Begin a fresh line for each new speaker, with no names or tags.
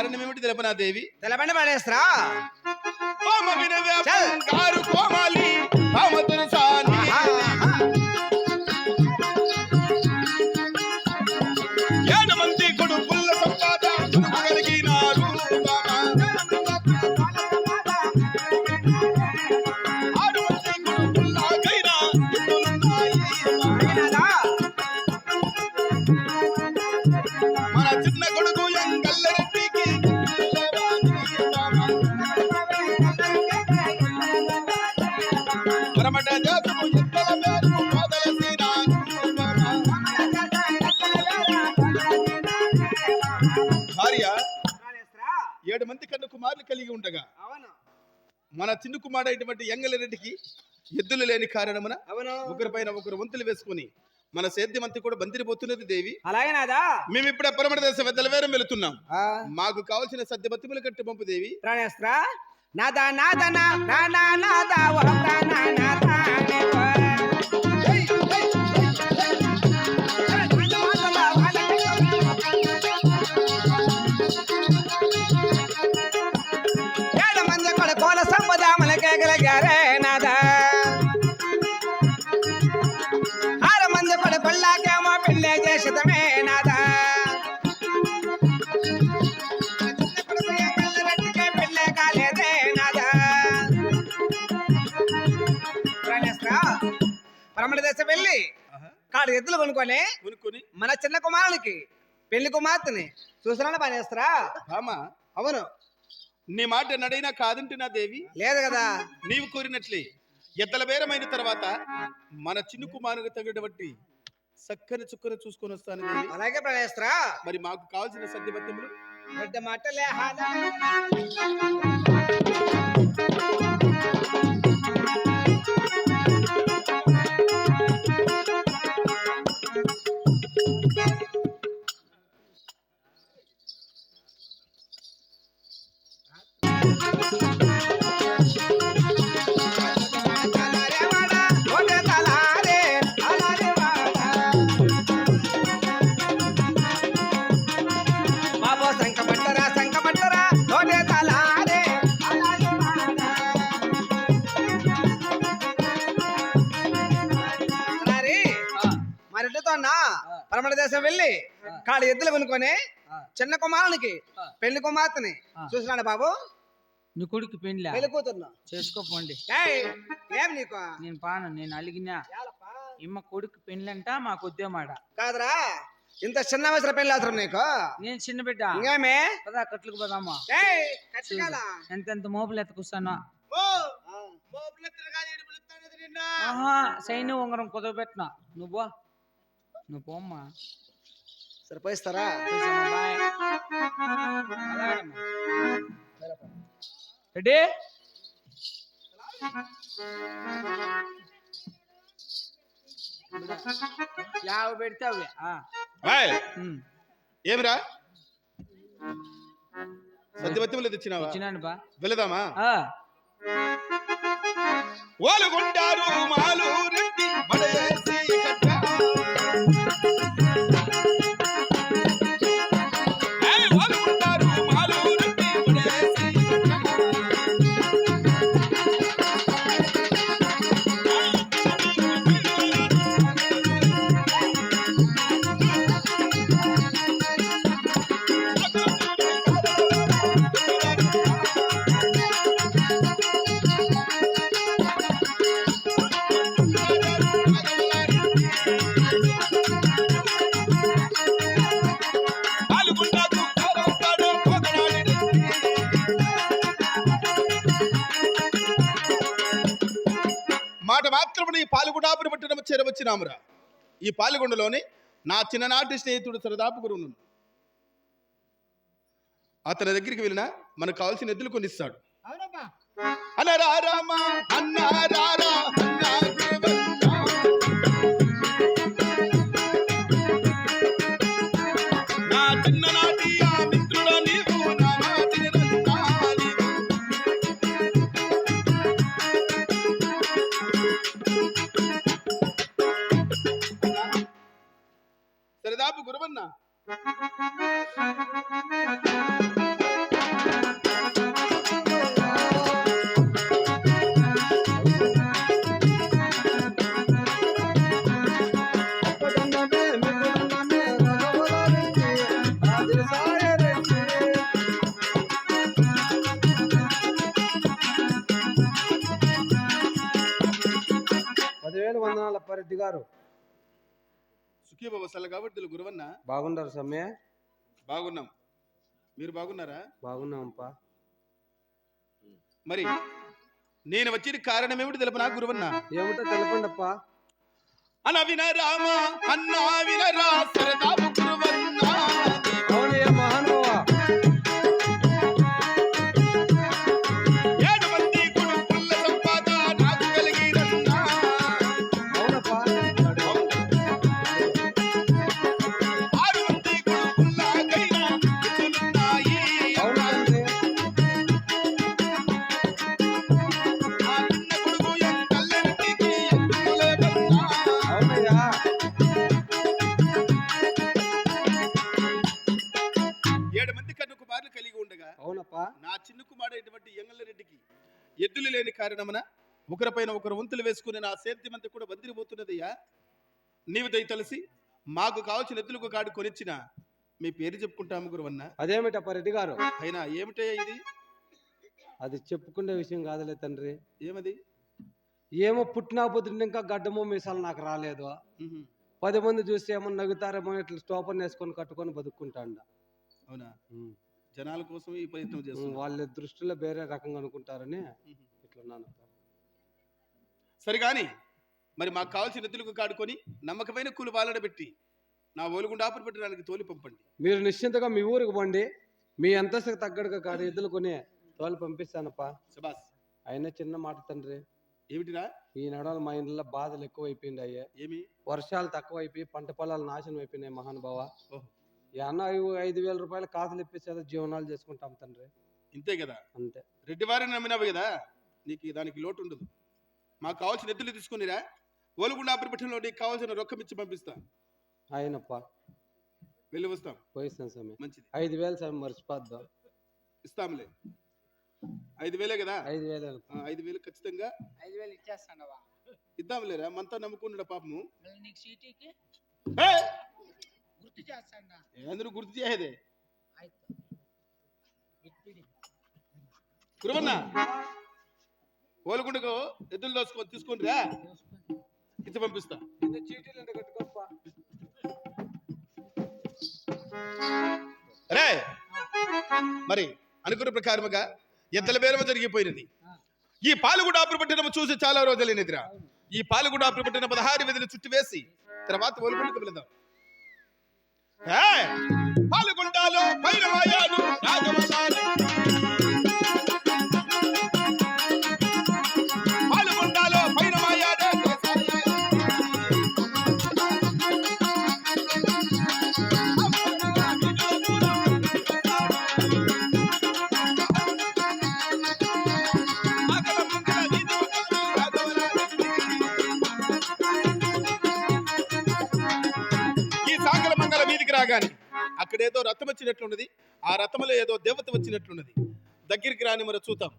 కారణం ఏమిటి తెలపనా దేవి?
తెలబండి పడేస్త్రా
కోమాలి భామతులు సాని చిన్న కుమారుడైనటువంటి ఎంగలరెడ్డికి ఎద్దులు లేని కారణమున
అవును.
ఒకరిపైన ఒకరు వంతులు వేసుకుని మన సేద్యమంతి కూడా బందిరిపోతున్నది దేవి.
అలాగే నాదా?
మేము ఇప్పుడే పరమట దేశం వెద్దల వేరం వెళుతున్నాం మాకు కావలసిన సద్యబతిములు కట్టి పంపు దేవి.
ప్రాణేస్త్రా నాదా నాదా నా నాదా నాదా ఎద్దులు కొనుక్కొని
కొనుక్కొని?
మన చిన్న కుమారునికి పెళ్ళి కుమార్తెని చూసినా పనేస్తారా
భామ
అవును.
నీ మాట నడైనా కాదంటున్నా దేవి.
లేదు కదా.
నీవు కోరినట్లే. ఎద్దల బేరమైన తర్వాత మన చిన్న కుమారునికి తగినటువంటి చక్కని చుక్కను చూసుకొని వస్తాను దేవి.
అలాగే ప్రణేస్తారా
మరి మాకు కావాల్సిన సద్యబత్యములు
పెద్ద మాటలే హాదా. పరమణ దేశం వెళ్ళి కాడు ఎద్దులు కొనుక్కొని చిన్న కుమారునికి పెళ్ళి కుమార్తెని చూసినాడు బాబు?
నీ కొడుకు పెండ్లా
పెళ్ళి కూతుర్ను.
చేసుకోపోండి
ఏం నీకు?
నేను పాను నేను అలిగినా? ఇమ్మ కొడుకు పెండ్లంట మాకు ఉద్యమాట
కాదురా ఇంత చిన్న వయసులో పెళ్ళి అవసరం నీకు?
నేను చిన్న బిడ్డ.
ఇంకేమే?
పదా కట్లకు పోదామా?
కచ్చికాలా?
ఎంతెంత మోపులు ఎత్తుకొస్తాను. సైన్యం ఉంగరం కుదరబెట్టినా నువ్వు పో. నువ్వు పోమ్మా
సరే పోయిస్తారా
పోయిసమ్మా, బాయ్ రెడీ యాభై పెడితే అవి.
ఏమిరా సద్యబత్యములు తెచ్చినావా
వచ్చినాను బా
వెళదామా
ఆ,
ఓలుగుంటారు పట్టణం చేరవచ్చినామురా ఈ పాల్గొండలోనే నా చిన్ననాటి స్నేహితుడు సరదాపు గురువు అతని దగ్గరికి వెళ్ళినా మనకు కావాల్సిన ఎద్దులు కొనిస్తాడు. అనరా రామ అన్నారా
పరెడ్డి గారు.
సుఖీబాబు సల్ల కాబట్టి గురువన్న.
బాగుండారు సమ్మె
బాగున్నాం. మీరు బాగున్నారా?
బాగున్నాంపా
మరి నేను వచ్చిన కారణం ఏమిటి తెలుపనా గురువన్న?
ఏమిటో తెలపండప్పా.
అన వినరామ అన్నా వినరా సరదాపు గురువన్న. కారణమున ఒకరిపైన ఒకరు వంతులు వేసుకుని నా సేద్యమంతా కూడా వందిరిపోతున్నదయ్యా. నీవు దయ తెలిసి మాకు కావాల్సిన ఎద్దులకు కాడు కొనిచ్చిన మీ పేరు చెప్పుకుంటాము గురువన్న.
అదేమిటప్పా రెడ్డి గారు?
అయినా ఏమిటయ్యా ఇది?
అది చెప్పుకునే విషయం కాదులే తండ్రి.
ఏమది?
ఏమో పుట్టినా పుట్టిన ఇంకా గడ్డమో మీసాలు నాకు రాలేదు. పది మంది చూసి ఏమో నవ్వుతారేమో ఇట్లా స్టోపర్ వేసుకొని కట్టుకొని బతుక్కుంటాండ.
అవునా. జనాల కోసం ఈ ప్రయత్నం చేస్తున్నా
వాళ్ళ దృష్టిలో వేరే రకంగా అనుకుంటారని. ఇట్లా నానప్ప
సరే కానీ మరి మాకు కావాల్సిన ఎద్దులకు కాడుకొని నమ్మకమైన కూలి వాళ్ళడ పెట్టి నా ఓలుగుండాపురు పెట్టడానికి తోలి పంపండి.
మీరు నిశ్చింతగా మీ ఊరికి పోండి. మీ అంతస్తుకు తగ్గడుగా కాదు ఎద్దులు కొని తోలు పంపిస్తానప్పా.
శబాస్.
అయినా చిన్న మాట తండ్రి.
ఏమిటిరా?
ఈ నడవలు మా ఇంట్లో బాధలు ఎక్కువ అయిపోయింది అయ్యే.
ఏమి?
వర్షాలు తక్కువ అయిపోయి పంట పొలాలు నాశనం అయిపోయినాయి మహానుభావ.
ఓహో.
ఈ అన్న ఐదు- ఐదు వేల రూపాయలు కాసులు ఇప్పించేదో జీవనాలు చేసుకుంటాం తండ్రి.
ఇంతే కదా?
అంతే.
రెడ్డివారిని నమ్మినావు కదా? నీకు దానికి లోటు ఉండదు. మాకు కావాల్సిన ఎద్దులు తీసుకునిరా. ఓలుగుండాపురి పెట్టిలో నీకు కావాల్సిన రొక్కం ఇచ్చి పంపిస్తా.
అయినప్ప
వెళ్ళి వస్తాం.
పోయిస్తాను సమయం
మంచిది.
ఐదు వేలు సమయం మర్చిపోద్దాం.
ఇస్తాంలే. ఐదు వేలే కదా?
ఐదు వేలు
ఆ, ఐదు వేలు ఖచ్చితంగా.
ఐదు వేలు ఇచ్చేస్తానవా
ఇద్దాంలేరా? మనతో నమ్ముకున్నాడు పాపము.
మళ్ళీ నీకు సీటీకి?
ఏ!
గుర్తు చేస్తాడా?
అందరూ గుర్తు
అయితే ఇట్పిడి
గురువన్న. ఓలుగుండకు ఎద్దులు దోసుకొని తీసుకొని రా. ఇచ్చి పంపిస్తా. రే! మరి అనుకున్న ప్రకారముగా ఎద్దల బేరము జరిగిపోయినది. ఈ పాలుగుడ పట్టణము చూసి చాలా రోజులైనదిరా. ఈ పాలుగుడ పట్టణ పదహారు విధులు చుట్టి వేసి తర్వాత ఒలుగుండకు వెళదాం! పాలుగుండాలో భైరవాయాలు రాజమల్లాలు. రాగానే అక్కడ ఏదో రథం వచ్చినట్లున్నది. ఆ రథములో ఏదో దేవత వచ్చినట్లున్నది. దగ్గరికి రాని మరి చూద్దాం.